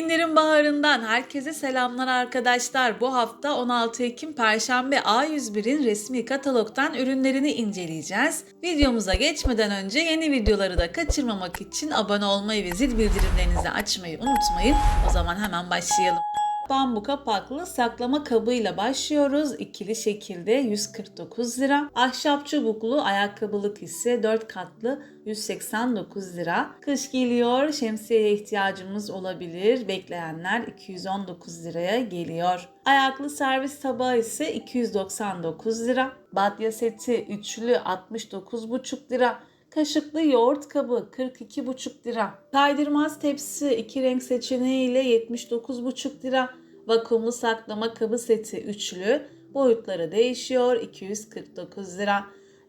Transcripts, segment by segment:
İndirim baharından herkese selamlar arkadaşlar. Bu hafta 16 Ekim Perşembe A101'in resmi katalogdan ürünlerini inceleyeceğiz. Videomuza geçmeden önce yeni videoları da kaçırmamak için abone olmayı ve zil bildirimlerinizi açmayı unutmayın. O zaman hemen başlayalım. Bambu kapaklı saklama kabıyla başlıyoruz. İkili şekilde 149 lira. Ahşap çubuklu ayakkabılık ise 4 katlı 189 lira. Kış geliyor, şemsiyeye ihtiyacımız olabilir. Bekleyenler 219 liraya geliyor. Ayaklı servis tabağı ise 299 lira. Badya seti üçlü 69,5 lira. Kaşıklı yoğurt kabı 42,5 lira. Kaydırmaz tepsi iki renk seçeneğiyle 79,5 lira. Vakumlu saklama kabı seti üçlü. Boyutları değişiyor 249 lira.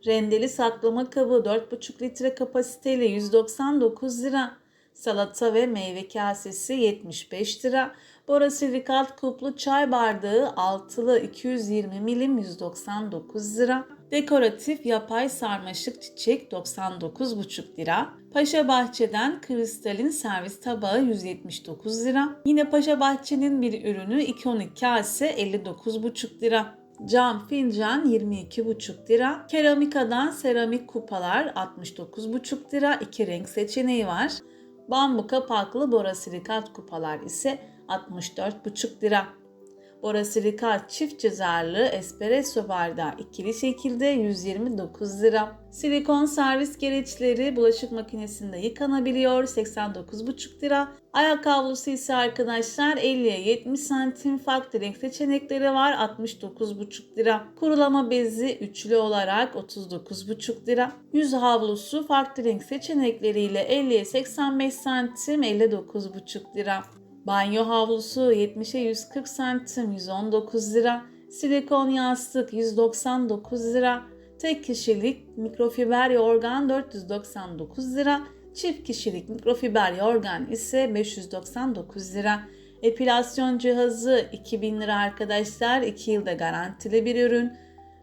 Rendeli saklama kabı 4,5 litre kapasiteyle 199 lira. Salata ve meyve kasesi 75 lira. Borosilikat kuplu çay bardağı altılı 220 milim 199 lira. Dekoratif yapay sarmaşık çiçek 99,5 lira. Paşa Bahçe'den kristalin servis tabağı 179 lira. Yine Paşa Bahçe'nin bir ürünü 212 kase 59,5 lira. Cam fincan 22,5 lira. Keramikadan seramik kupalar 69,5 lira. İki renk seçeneği var. Bambu kapaklı borosilikat kupalar ise 64,5 lira. Borosilikat çift cezarlı espresso bardağı ikili şekilde 129 lira. Silikon servis gereçleri bulaşık makinesinde yıkanabiliyor 89,5 lira. Ayak havlusu ise arkadaşlar 50'ye 70 santim farklı renk seçenekleri var 69,5 lira. Kurulama bezi üçlü olarak 39,5 lira. Yüz havlusu farklı renk seçenekleriyle 50'ye 85 santim 59,5 lira. Banyo havlusu 70'e 140 santim 119 lira. Silikon yastık 199 lira. Tek kişilik mikrofiber yorgan 499 lira. Çift kişilik mikrofiber yorgan ise 599 lira. Epilasyon cihazı 2000 lira arkadaşlar. 2 yılda garantili bir ürün.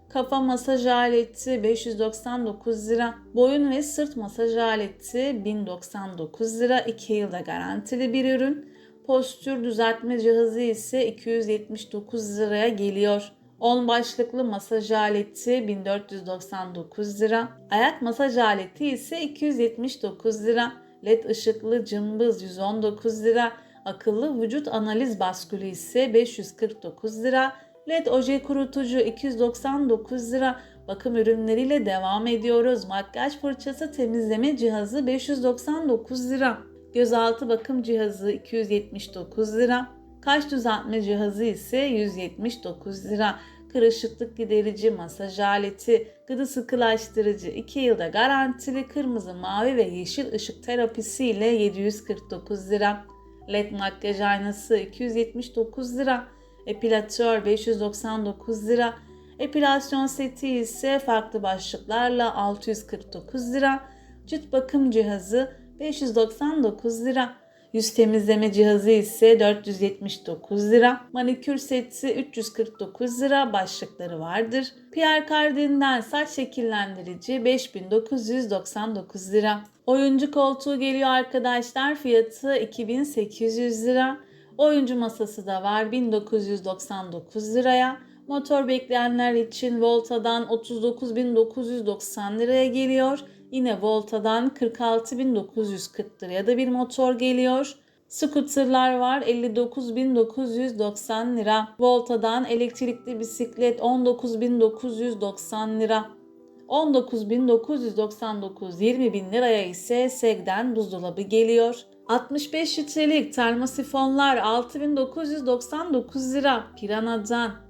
Kafa masaj aleti 599 lira. Boyun ve sırt masaj aleti 1099 lira. 2 yılda garantili bir ürün. Postür düzeltme cihazı ise 279 liraya geliyor. 10 başlıklı masaj aleti 1499 lira. Ayak masaj aleti ise 279 lira. LED ışıklı cımbız 119 lira. Akıllı vücut analiz baskülü ise 549 lira. LED oje kurutucu 299 lira. Bakım ürünleriyle devam ediyoruz. Makyaj fırçası temizleme cihazı 599 lira. Gözaltı bakım cihazı 279 lira. Kaş düzeltme cihazı ise 179 lira. Kırışıklık giderici masaj aleti, gıdı sıkılaştırıcı 2 yılda garantili kırmızı, mavi ve yeşil ışık terapisi ile 749 lira. LED makyaj aynası 279 lira. Epilatör 599 lira. Epilasyon seti ise farklı başlıklarla 649 lira. Cilt bakım cihazı 599 lira. Yüz temizleme cihazı ise 479 lira. Manikür seti 349 lira başlıkları vardır. Pierre Cardin'den saç şekillendirici 5999 lira. Oyuncu koltuğu geliyor arkadaşlar. Fiyatı 2800 lira. Oyuncu masası da var 1999 liraya. Motor bekleyenler için Volta'dan 39.990 liraya geliyor. Yine Volta'dan 46.940 liraya da bir motor geliyor. Scooter'lar var 59.990 lira. Volta'dan elektrikli bisiklet 19.990 lira. 19.999 20.000 liraya ise Seg'den buzdolabı geliyor. 65 litrelik termosifonlar 6999 lira Piranha'dan.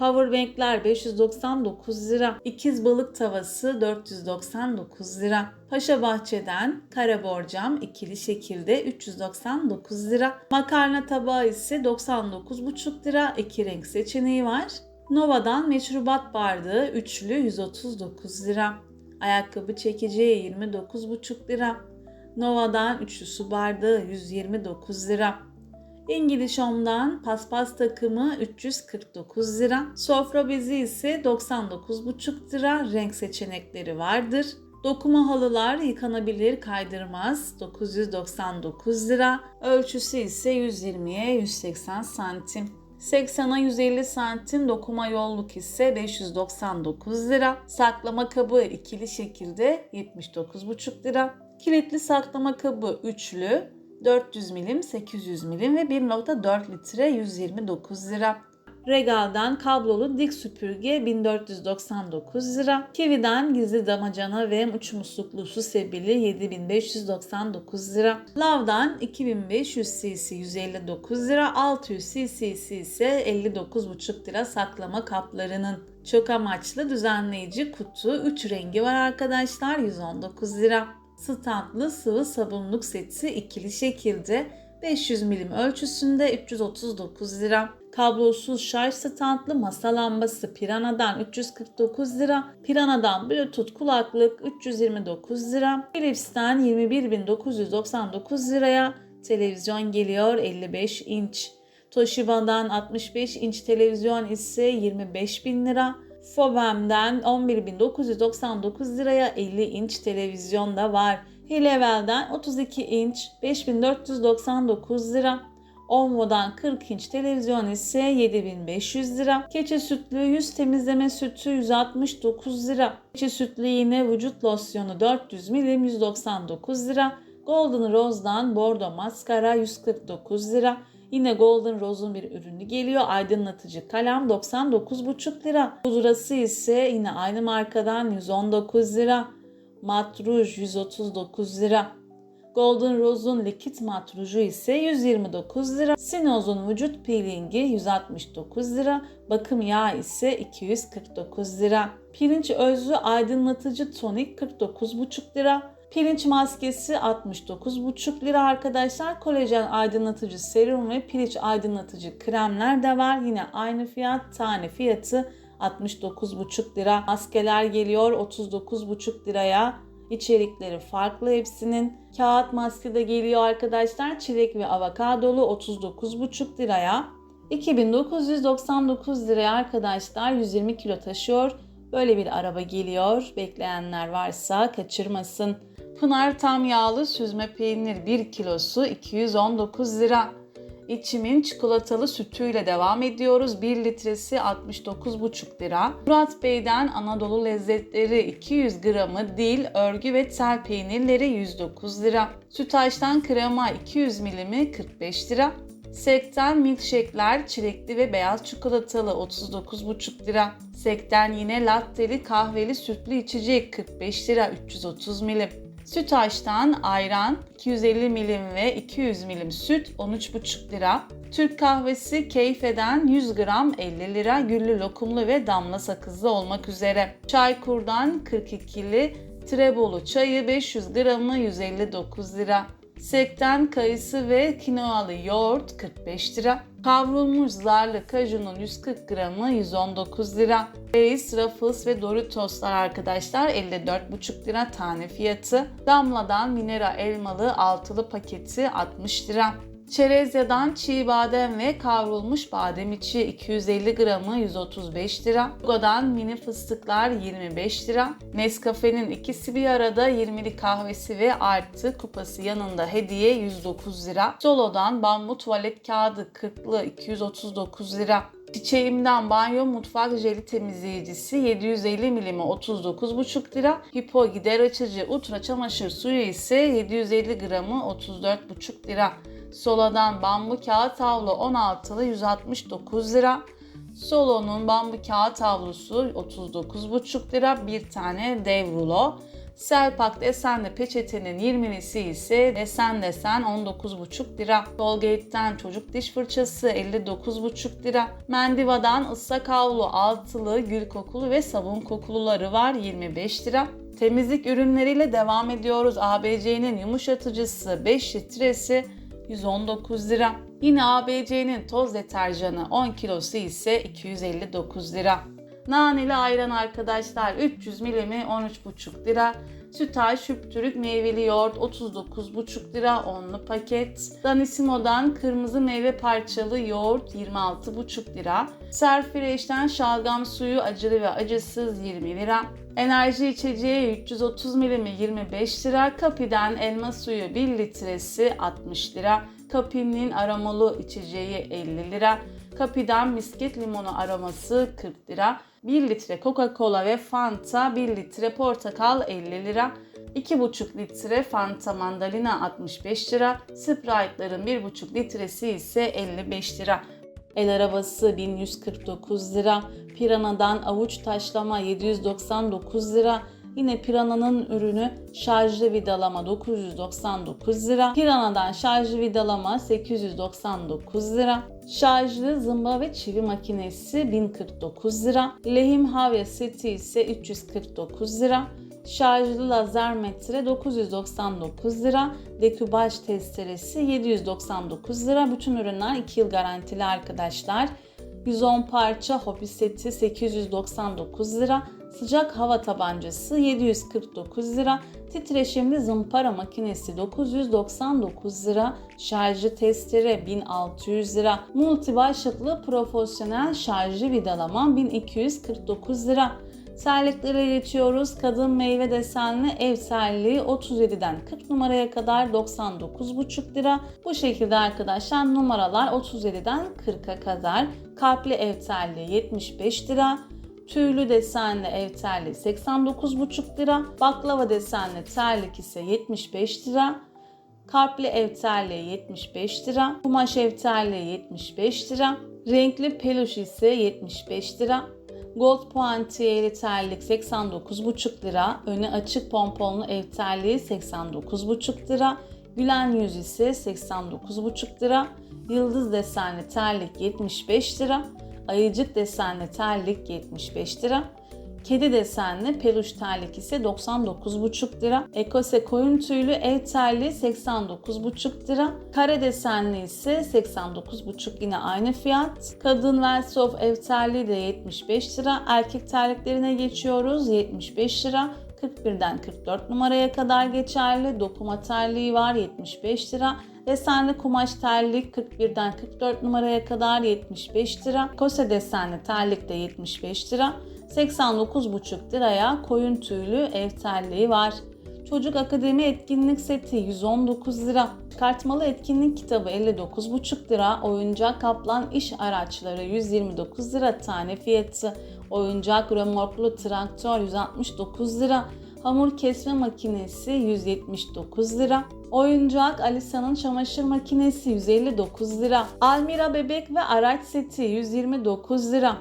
Powerbankler 599 lira. İkiz balık tavası 499 lira. Paşa Bahçe'den kara borcam ikili şekilde 399 lira. Makarna tabağı ise 99,5 lira. İki renk seçeneği var. Nova'dan meşrubat bardağı üçlü 139 lira. Ayakkabı çekeceği 29,5 lira. Nova'dan üçlü su bardağı 129 lira. İngiliz Home'dan paspas takımı 349 lira. Sofra bezi ise 99,5 lira. Renk seçenekleri vardır. Dokuma halılar yıkanabilir kaydırmaz 999 lira. Ölçüsü ise 120'ye 180 santim. 80'a 150 santim dokuma yolluk ise 599 lira. Saklama kabı ikili şekilde 79,5 lira. Kilitli saklama kabı üçlü 400 milim, 800 milim ve 1.4 litre 129 lira. Regal'dan kablolu dik süpürge 1499 lira. Kiwi'den gizli damacana ve uç musluklu su sebili 7599 lira. Lav'dan 2500 cc 159 lira. 600 cc ise 59,5 lira saklama kaplarının. Çok amaçlı düzenleyici kutu 3 rengi var arkadaşlar 119 lira. Standlı sıvı sabunluk seti ikili şekilde 500 milim ölçüsünde 339 lira. Kablosuz şarj standlı masa lambası Pirana'dan 349 lira. Pirana'dan Bluetooth kulaklık 329 lira. Philips'ten 21.999 liraya televizyon geliyor 55 inç. Toshiba'dan 65 inç televizyon ise 25 bin lira. Fobem'den 11.999 liraya 50 inç televizyon da var. Hilevel'den 32 inç 5499 lira. Onvo'dan 40 inç televizyon ise 7500 lira. Keçe sütlü yüz temizleme sütü 169 lira. Keçe sütlü yine vücut losyonu 400 milim 199 lira. Golden Rose'dan bordo maskara 149 lira. Yine Golden Rose'un bir ürünü geliyor. Aydınlatıcı kalem 99,5 lira. Pudurası ise yine aynı markadan 119 lira. Mat Rouge 139 lira. Golden Rose'un likit mat ruju ise 129 lira. Sinoz'un vücut peelingi 169 lira. Bakım yağı ise 249 lira. Pirinç özlü aydınlatıcı tonik 49,5 lira. Pirinç maskesi 69,5 lira arkadaşlar. Kolajen aydınlatıcı serum ve pirinç aydınlatıcı kremler de var. Yine aynı fiyat. Tane fiyatı 69,5 lira. Maskeler geliyor 39,5 liraya. İçerikleri farklı hepsinin. Kağıt maske de geliyor arkadaşlar. Çilek ve avokadolu 39,5 liraya. 2999 liraya arkadaşlar 120 kilo taşıyor. Böyle bir araba geliyor. Bekleyenler varsa kaçırmasın. Pınar tam yağlı süzme peynir 1 kilosu 219 lira. İçimin çikolatalı sütüyle devam ediyoruz. 1 litresi 69,5 lira. Murat Bey'den Anadolu lezzetleri 200 gramı dil, örgü ve tel peynirleri 109 lira. Sütaş'tan krema 200 milimi 45 lira. Sekten milkshake'ler çilekli ve beyaz çikolatalı 39,5 lira. Sekten yine latteli kahveli sütlü içecek 45 lira 330 milim. Sütaş'tan ayran 250 milim ve 200 milim süt 13,5 lira. Türk kahvesi Keyfe'den 100 gram 50 lira güllü lokumlu ve damla sakızlı olmak üzere. Çaykur'dan 42'li Trebolu çayı 500 gramı 159 lira. Sekten kayısı ve kinoalı yoğurt 45 lira. Kavrulmuş zarlı kajunun 140 gramı 119 lira. Lay's, Ruffles ve Doritos'lar arkadaşlar 54,5 lira tane fiyatı. Damla'dan Minera elmalı altılı paketi 60 lira. Çerezya'dan çiğ badem ve kavrulmuş badem içi 250 gramı 135 lira. Godan mini fıstıklar 25 lira. Nescafe'nin ikisi bir arada 20'li kahvesi ve artı kupası yanında hediye 109 lira. Solo'dan bambu tuvalet kağıdı 40'lı 239 lira. Çiçeğimden banyo mutfak jeli temizleyicisi 750 milimi 39,5 lira. Hipo gider açıcı ultra çamaşır suyu ise 750 gramı 34,5 lira. Solo'dan bambu kağıt havlu 16'lı 169 lira. Solo'nun bambu kağıt havlusu 39,5 lira. Bir tane dev rulo. Selpak desenli peçetenin 20'lisi ise desen desen 19,5 lira. Colgate'den çocuk diş fırçası 59,5 lira. Mendiva'dan ıslak havlu altılı, gül kokulu ve sabun kokuluları var 25 lira. Temizlik ürünleriyle devam ediyoruz. ABC'nin yumuşatıcısı 5 litresi 119 lira. Yine ABC'nin toz deterjanı 10 kilosu ise 259 lira. Naneli ayran arkadaşlar 300 milimi 13,5 lira. Sütaş Şüptürük meyveli yoğurt 39,5 lira onlu paket. Danissimo'dan kırmızı meyve parçalı yoğurt 26,5 lira. Serfreş'ten şalgam suyu acılı ve acısız 20 lira. Enerji içeceği 330 milimi 25 lira. Kapi'den elma suyu 1 litresi 60 lira. Kapi'nin aromalı içeceği 50 lira. Kapi'den misket limonu aroması 40 lira. 1 litre Coca-Cola ve Fanta, 1 litre portakal 50 lira. 2,5 litre Fanta mandalina 65 lira. Sprite'ların 1,5 litresi ise 55 lira. El arabası 1149 lira. Pirana'dan avuç taşlama 799 lira. Yine Pirana'nın ürünü şarjlı vidalama 999 lira. Pirana'dan şarjlı vidalama 899 lira. Şarjlı zımba ve çivi makinesi 1049 lira. Lehim havya seti ise 349 lira. Şarjlı lazer metre 999 lira. Dekubaj testeresi 799 lira. Bütün ürünler 2 yıl garantili arkadaşlar. 110 parça hobi seti 899 lira. Sıcak hava tabancası 749 lira. Titreşimli zımpara makinesi 999 lira. Şarjı testere 1600 lira. Multi başlıklı profesyonel şarjı vidalama 1249 lira. Terliklere geçiyoruz. Kadın meyve desenli ev terliği 37'den 40 numaraya kadar 99,5 lira. Bu şekilde arkadaşlar numaralar 37'den 40'a kadar. Kalpli ev terliği 75 lira. Tüylü desenli ev terliği 89,5 lira. Baklava desenli terlik ise 75 lira. Kalpli ev terliği 75 lira. Kumaş ev terliği 75 lira. Renkli peluş ise 75 lira. Gold puantiyeli terlik 89,5 lira. Önü açık pomponlu ev terliği 89,5 lira. Gülen yüz ise 89,5 lira. Yıldız desenli terlik 75 lira. Ayıcık desenli terlik 75 lira. Kedi desenli peluş terlik ise 99,5 lira. Ekose koyun tüylü ev terliği 89,5 lira. Kare desenli ise 89,5 yine aynı fiyat. Kadın Velsof ev terliği de 75 lira. Erkek terliklerine geçiyoruz 75 lira. 41'den 44 numaraya kadar geçerli. Dokuma terliği var 75 lira. Desenli kumaş terlik 41'den 44 numaraya kadar 75 lira. Kose desenli terlik de 75 lira. 89,5 liraya koyun tüylü ev terliği var. Çocuk Akademi etkinlik seti 119 lira. Çıkartmalı etkinlik kitabı 59,5 lira. Oyuncak kaplan iş araçları 129 lira tane fiyatı. Oyuncak römorklu traktör 169 lira. Hamur kesme makinesi 179 lira. Oyuncak Alisa'nın çamaşır makinesi 159 lira. Almira bebek ve araç seti 129 lira.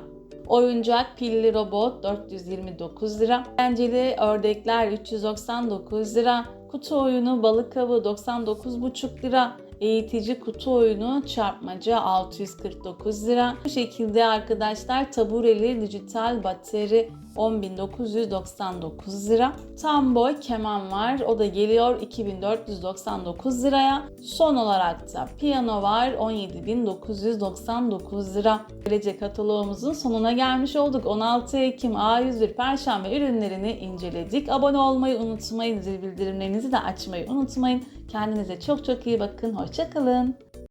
Oyuncak pilli robot 429 lira. Eğlenceli ördekler 399 lira. Kutu oyunu balık avı 99,5 lira. Eğitici kutu oyunu çarpmaca 649 lira. Bu şekilde arkadaşlar tabureli dijital bateri 10.999 lira. Tam boy keman var. O da geliyor 2499 liraya. Son olarak da piyano var 17.999 lira. Böylece kataloğumuzun sonuna gelmiş olduk. 16 Ekim A101 Perşembe ürünlerini inceledik. Abone olmayı unutmayın. Zil bildirimlerinizi de açmayı unutmayın. Kendinize çok çok iyi bakın. Hoşçakalın.